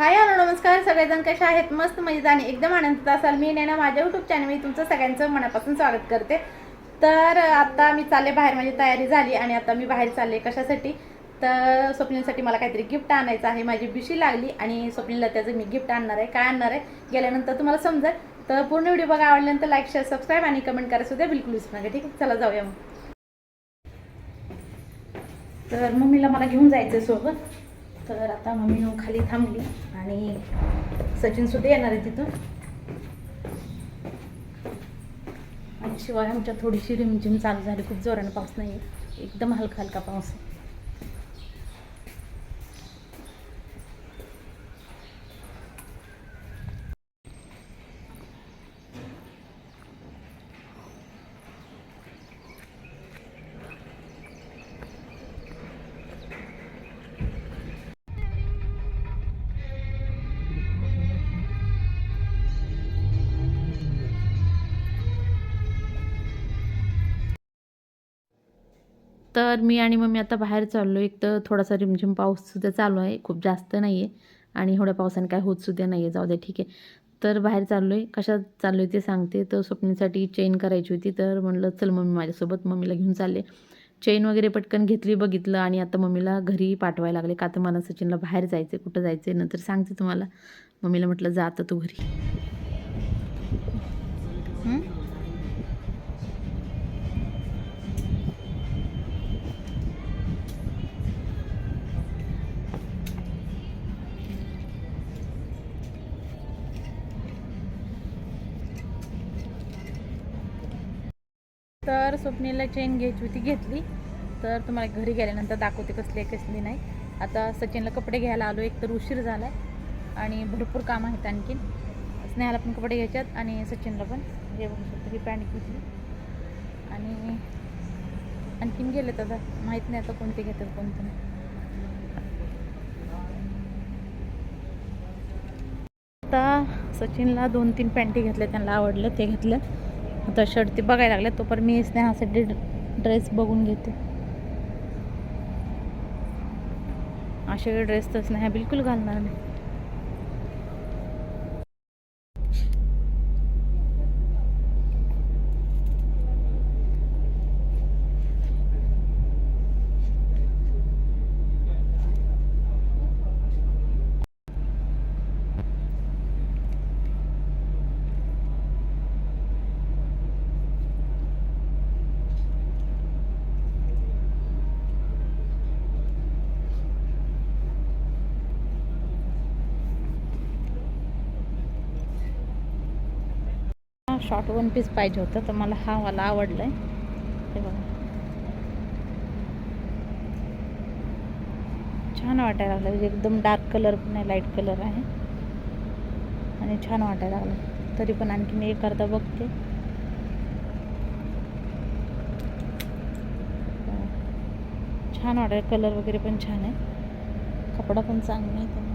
Hi hello नमस्कार. सगळेजण कसे आहेत? मस्त मजेत आणि एकदम आनंदात असाल. मी नेना माझ्या युट्यूब चॅनलमध्ये तुमचं सगळ्यांचं मनापासून स्वागत करते. तर आता मी चालले बाहेर माझी तयारी झाली आणि आता मी बाहेर चालले कशासाठी? तर स्वप्नीलसाठी मला काहीतरी गिफ्ट आणायचं आहे. माझी बिशी लागली आणि स्वप्नीलला त्याचं मी गिफ्ट आणणार आहे. काय आणणार आहे? गेल्यानंतर तुम्हाला समजेल. तर पूर्ण व्हिडिओ बघा. आवडल्यानंतर लाईक शेअर सबस्क्राईब आणि कमेंट करायचं सुद्धा बिलकुल विसरू नका ठीक आहे? चला जाऊया मग. तर मम्मीला मला घेऊन जायचं आहे सोबत. तर आता मम्मी खाली थांबली आणि सचिन सुद्धा येणार आहे तिथून आणि शिवाय आमच्या थोडीशी रिमझिम चालू झाली. खूप जोरानं पाऊस नाही आहे एकदम हलका हलका पाऊस आहे. तर मी आणि मम्मी आता बाहेर चाललो एक तर थोडासा रिमझिम पाऊससुद्धा चालू आहे. खूप जास्त नाही आहे आणि एवढ्या पावसाने काय होतसुद्धा नाही आहे जाऊ द्या ठीक आहे. तर बाहेर चाललो आहे कशात चाललो आहे ते सांगते. तर स्वप्नीसाठी चेन करायची होती. तर म्हणलं चल मम्मी माझ्यासोबत. मम्मीला घेऊन चालले. चेन वगैरे पटकन घेतली बघितलं आणि आता मम्मीला घरी पाठवायला लागले. का तर मला सचिनला बाहेर जायचं कुठं जायचं नंतर सांगते तुम्हाला. मम्मीला म्हटलं जा आता तू घरी. स्वप्नीला चेन घ्यायची होती घेतली. तर तुम्हाला घरी गेल्यानंतर दाखवते कसली आहे कसली नाही. आता सचिनला कपडे घ्यायला आलो एक तर उशीर झाला आहे आणि भरपूर काम आहेत आणखीन. स्नेहाला पण कपडे घ्यायच्यात आणि सचिनला पण. हे बघू शकतो ही पॅन्ट घेतली. आणि आणखीन गेले आता. माहीत नाही आता कोणते घेतात कोणते नाही. आता सचिनला दोन तीन पॅन्टी घेतल्या त्यांना आवडलं ते घेतलं. आता शर्ट ते बघायला लागले तोपर्यंत मी स्नेहासाठी ड्रेस बघून घेते. असे ड्रेस तर स्नेहा बिलकुल घालणार नाही. शॉर्ट वन पीस पाहिजे होतं तर मला हा वाला आवडला आहे ते बघा. छान वाटायला लागलं म्हणजे एकदम डार्क कलर पण आहे लाइट कलर आहे. आणि छान वाटायला लागलं. तरी पण आणखी मी एक अर्धा बघते. छान वाटायला कलर वगैरे पण छान आहे. कपडा पण चांगला आहे.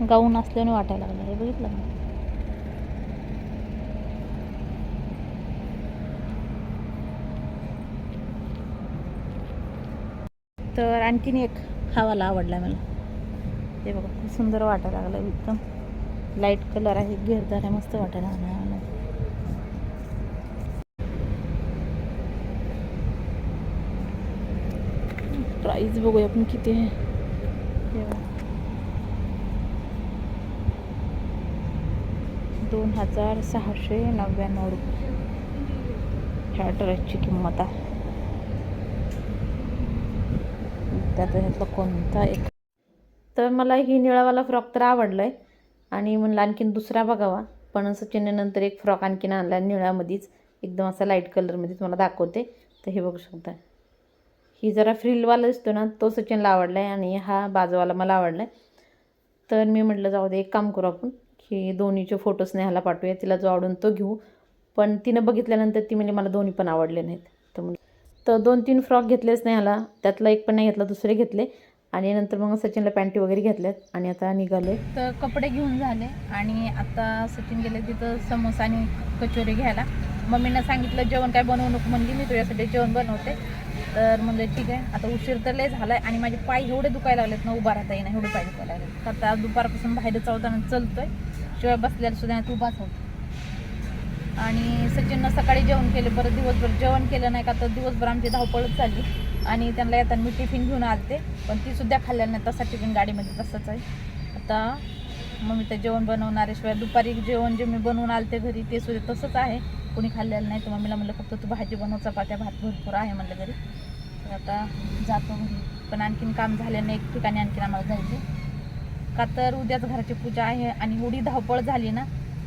गाऊन असल्याने वाटायला लागलं. हे बघितलं का? तर आणखीन एक हवाला आवडला मला. ते बघा खूप सुंदर वाटायला लागलं एकदम लाइट कलर आहे घेरदार आहे मस्त वाटायला लागला मला. प्राईज बघूया आपण किती आहे हे बघा. दोन हजार सहाशे नव्याण्णव रुपये. ह्या ड्रेसची किंमत आहे. त्यात ह्यातला कोणता एक? तर मला ही निळावाला फ्रॉक तर आवडला आहे आणि म्हणलं आणखीन दुसरा बघावा. पण सचिननंतर एक फ्रॉक आणखीन आणला निळामध्येच. एकदम असा लाइट कलरमध्येच मला दाखवते. तर हे बघू शकता. ही जरा फ्रिलवाला दिसतो ना तो सचिनला आवडला आहे आणि हा बाजूवाला मला आवडला आहे तर मी म्हटलं जाऊ दे एक काम करू आपण. की दोन्हीचे फोटो स्नेहाला पाठवूया तिला जो आवडून तो घेऊ. पण तिनं बघितल्यानंतर ती म्हणजे मला दोन्ही पण आवडले नाहीत. तर तर दोन तीन फ्रॉक घेतले स्नेहाला त्यातला एक पण नाही घेतला दुसरे घेतले. आणि नंतर मग सचिनला पॅन्टी वगैरे घेतल्यात आणि आता निघाले. तर कपडे घेऊन झाले आणि आता सचिन गेले तिथं समोसा आणि कचोरी घ्यायला. मम्मीनं सांगितलं जेवण काय बनवू नको म्हणली मी तुझ्यासाठी जेवण बनवते. तर म्हणजे ठीक आहे आता उशीर तर लय आहे आणि माझे पाय एवढे दुखायला लागलेत ना उभा राहता येईना एवढे पाय दुखायला लागलेत. तर आता दुपारपासून बाहेर चालताना चलतोय. शिवाय बसल्याला सुद्धा नाही, तू उभाच होत आणि सचिननं सकाळी जेवण केलं परत दिवसभर जेवण केलं नाही का तर दिवसभर आमची धावपळच झाली. आणि त्यांना येताना मी टिफिन घेऊन आलते पण ती सुद्धा खाल्लेलं नाही तसा टिफिन गाडीमध्ये तसंच आहे. आता मग मी ते जेवण बनवणार आहे शिवाय दुपारी जेवण जे मी बनवून आलते घरी ते सुद्धा तसंच आहे. कोणी खाल्लेलं नाही तर मम्मीला म्हणलं फक्त तू भाजी बनव चपात्या भात भरपूर आहे म्हणलं घरी. तर आता जातो घरी. पण आणखीन काम झालं नाही एक ठिकाणी आणखीन आम्हाला जायचं का तर उद्याच घराची पूजा आहे आणि एवढी धावपळ झाली ना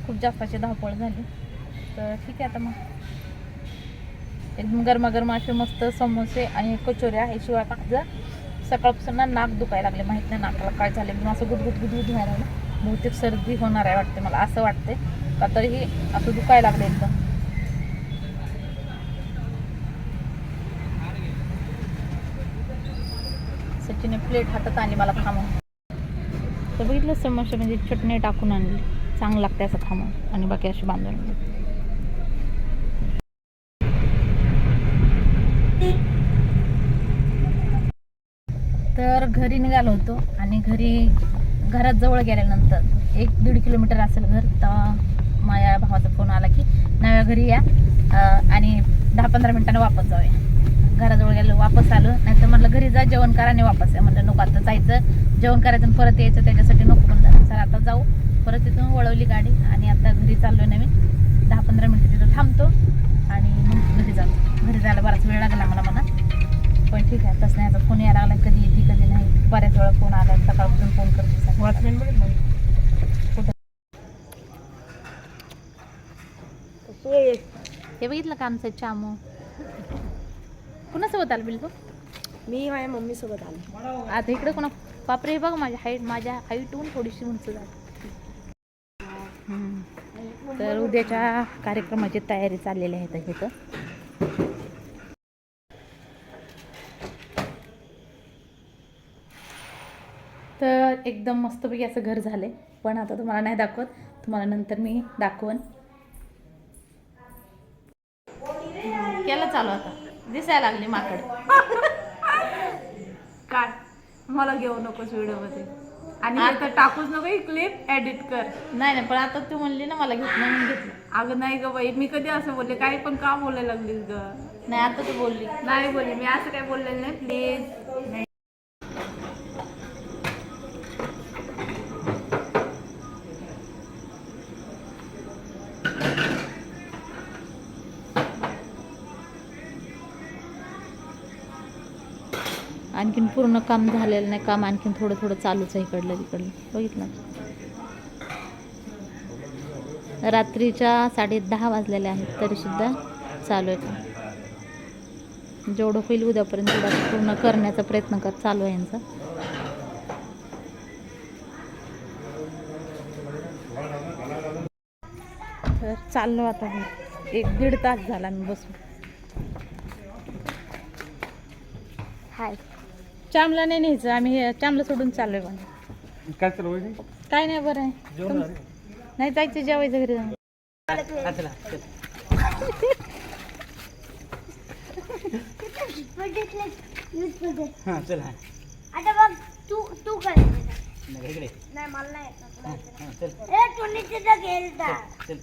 खूप जास्त अशी धावपळ झाली. तर ठीक आहे आता मग. एकदम गरमागरम असे मस्त समोसे आणि कचोऱ्या हे शिवाय माझं सकाळपासून ना नाक दुखायला लागले माहीत नाही नाकाला काय झालं म्हणून असं गुदगुद गुदगुद व्हायला लागलं. बहुतेक सर्दी होणार आहे वाटते मला असं वाटते का तरीही असं दुखायला लागले एकदम. सचिनने प्लेट हातात आणि मला खामून तर बघितलं समोसे म्हणजे चटणी टाकून आणली. चांगलं लागते असं खामं आणि बाकी अशी बांधून आणली. तर घरी निघालो होतो आणि घरी घरात जवळ गेल्यानंतर एक दीड किलोमीटर असेल घर तेव्हा माझ्या भावाचा फोन आला की नव्या घरी या आणि दहा पंधरा मिनिटांनी वापस जाऊया. घराजवळ गेलो वापस आलो. नाही तर म्हटलं घरी जा जेवण करा आणि वापस या. म्हटलं नको आता जायचं. जेवण करायचं परत यायचं त्याच्यासाठी नको म्हणलं सर आता जाऊ. परत तिथून वळवली गाडी आणि आता घरी चाललो नवीन. दहा पंधरा मिनिटं तिथं थांबतो आणि मग घरी जातो. घरी जायला बराच वेळ लागला मला म्हणा. पण ठीक आहे तसं नाही आता फोन यायला लागला कधी येते कधी नाही. बऱ्याच वेळा फोन आला सकाळपासून फोन करते कुठं? हे बघितलं का आमचं चामू? कुणासोबत आलं बिलकुल मी माझ्या मम्मी सोबत आले. आता इकडे कोणा बापरे बघ माझ्या हाईट माझ्या हाईटहून थोडीशी उंच झाली. तर उद्याच्या कार्यक्रमाची तयारी चाललेली आहे तर इथं. तर एकदम मस्तपैकी असं घर झालं आहे पण आता तुम्हाला नाही दाखवत. तुम्हाला नंतर मी दाखवन. केलं चालू आता. दिसायला लागली माकड. काय? मला घेऊ नकोस व्हिडिओमध्ये आणि आता टाकूच नको ही क्लिप एडिट कर. नाही नाही पण आता तू म्हणली ना मला घेत म्हणून घेतलं. अगं नाही ग बाई मी कधी असं बोलले? काही पण का बोलायला लागलीस ग? नाही आता तू बोलली. नाही बोलले. मी असं काय बोललेलं नाही प्लीज आणखीन पूर्ण काम झालेलं नाही काम आणखीन थोडं थोडं चालूच आहे इकडलं तिकडलं. बघितलं? रात्रीच्या साडे दहा वाजलेले आहेत तरीसुद्धा चालू आहे काम. जेवढं होईल उद्यापर्यंत पूर्ण करण्याचा प्रयत्न कर चालू आहे यांचा. तर चाललो आता मी. एक दीड तास झाला मी बसून. हाय. चामला नाही न्यायचं आम्ही हे चामला सोडून चाललोय पण काय चालू आहे काय नाही बरं आहे जेवण तुम- झाले? नाही जायचं जेवायचं घरी जाऊन हा, चला, चल. हा, चल, हा. आता बघ तू तू कर नाही, इकडे. नाही मला नाही येत ना, तुला हा, येतं. हा, चल, ए तुम्ही तिथं गेलता चल.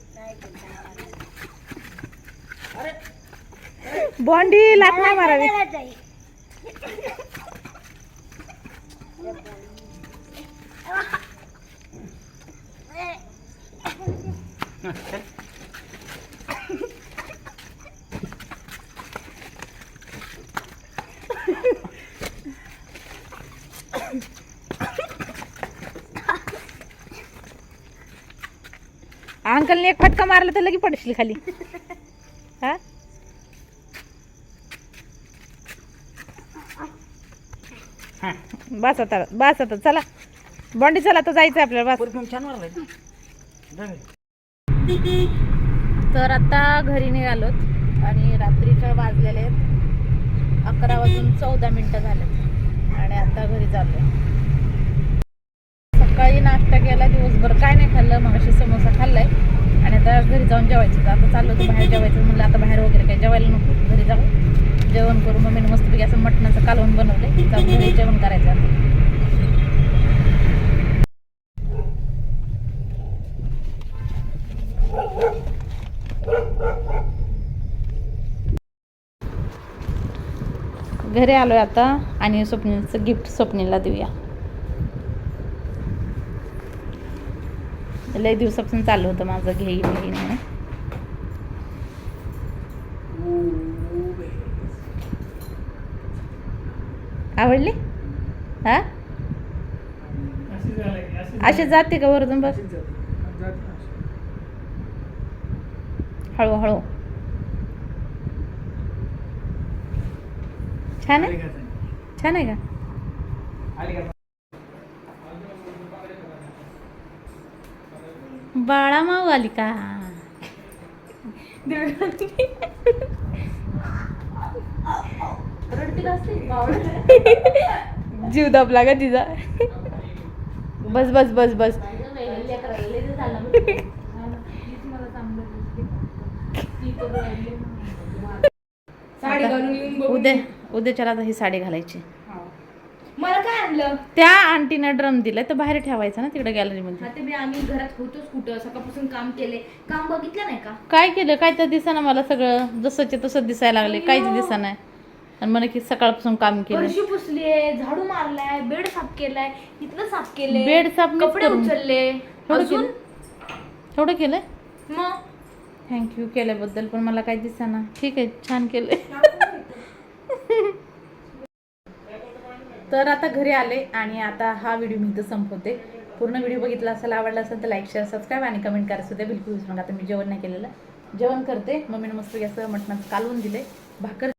बॉन्डी नाही मारावी अंकलने एक फटका मारला तर लगी पडशील खाली. बस आता बस आता चला. बॉन्डी चला आता जायचं आपल्याला बस छान. तर आता घरी निघालोत आणि रात्रीच्या वाजलेले आहेत. अकरा वाजून चौदा मिनटं झालेत. आणि आता घरी चाललो सकाळी नाश्ता केला दिवसभर काय नाही खाल्लं मग अशी समोसा खाल्लाय. आता घरी जाऊन जेवायचं आता चाललो होतं बाहेर जेवायचं. म्हणलं आता बाहेर वगैरे काही जेवायला नको. घरी जाऊ. जेवण करू. मम्मीने मस्तपैकी असं मटणाचं कालवण बनवले जाऊन घरी जेवण करायचं आता. घरी आलोय आता आणि स्वप्नीचं गिफ्ट स्वप्नीला देऊया. लय दिवसापासून चालू होतं माझं घेईन घेईन म्हणून. आवडली? हा? असे जाते का वरतून बस? हळूहळू. छान आहे? छान आहे का? बाळा माऊ आली का? जीव दाबला का तिचा. बस बस बस बस. उद्या उद्याच्याला आता ही साडी घालायची. मला काय आणलं? त्या आंटीनं ड्रम दिलाय तर बाहेर ठेवायचं ना तिकडे गॅलरीमध्ये आता मी आम्ही घरात होतोच कुठं सकाळपासून काम केले. काम बघितलं नाही का? काय केलं? काय तर दिसाना मला सगळं. जसंचे तसं दिसायला लागले काहीच दिसाना आणि मला की सकाळपासून काम केलं. फरशी पुसलीये झाडू मारलाय बेड साफ केलाय इथलं साफ केले बेड साफ मीच कपडे करून. उचलले. अजून? केलं? केलंय? मग? थँक्यू केल्याबद्दल पण मला काही दिसाना. ठीक आहे छान केलंय. तर आता घरी आले आणि आता हा व्हिडिओ मी इथं संपवते. पूर्ण व्हिडिओ बघितला असेल आवडला असेल तर लाईक शेअर सबस्क्राईब आणि कमेंट करायचं होते बिलकुल विसरू नका. आता मी जेवण नाही केलेलं. जेवण करते. मम्मीने मस्त असं मटणाचं कालवून दिले भाकर